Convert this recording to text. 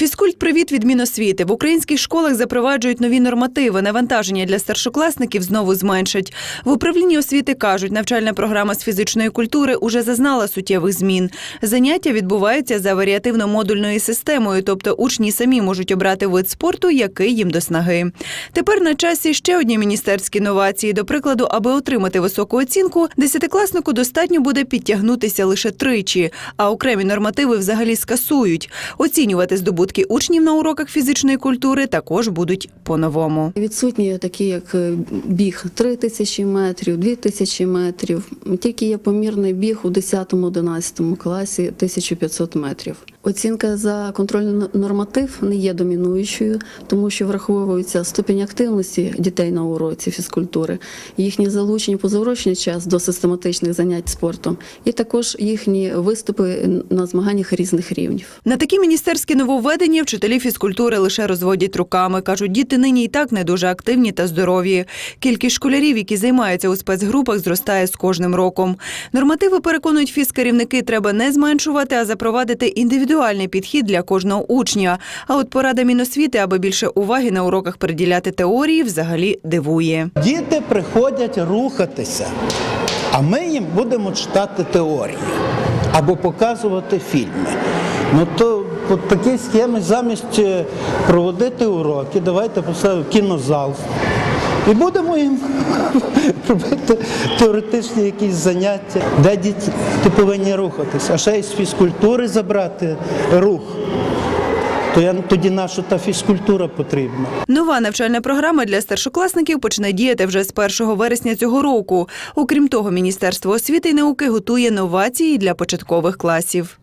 Фізкульт привіт від Міносвіти. В українських школах запроваджують нові нормативи. Навантаження для старшокласників знову зменшать. В управлінні освіти кажуть, навчальна програма з фізичної культури уже зазнала суттєвих змін. Заняття відбуваються за варіативно-модульною системою, тобто учні самі можуть обрати вид спорту, який їм до снаги. Тепер на часі ще одні міністерські новації. До прикладу, аби отримати високу оцінку, десятикласнику достатньо буде підтягнутися лише тричі, а окремі нормативи взагалі скасують. Оцінювати здобутки учнів на уроках фізичної культури також будуть по-новому. Відсутні такі, як е, біг 3 тисячі метрів, 2 тисячі метрів. Тільки є помірний біг у 10-11 класі 1500 метрів. Оцінка за контрольний норматив не є домінуючою, тому що враховується ступінь активності дітей на уроці фізкультури, їхнє залучення позаурочний час до систематичних занять спортом, і також їхні виступи на змаганнях різних рівнів. На такі міністерські нововведення вчителі фізкультури лише розводять руками. кажуть, діти нині і так не дуже активні та здорові. Кількість школярів, які займаються у спецгрупах, зростає з кожним роком. Нормативи переконують фізкерівники, треба не зменшувати, а запровадити індивідуальний підхід для кожного учня. А от порада Міносвіти, аби більше уваги на уроках приділяти теорії, взагалі дивує. Діти приходять рухатися, а ми їм будемо читати теорії або показувати фільми. Ну то от такі схеми замість е, проводити уроки, давайте поставимо кінозал. І будемо їм робити теоретичні якісь заняття, де діти повинні рухатися, а ще й з фізкультури забрати рух. То я тоді наша та фізкультура потрібна. Нова навчальна програма для старшокласників почне діяти вже з 1 вересня цього року. Окрім того, Міністерство освіти і науки готує новації для початкових класів.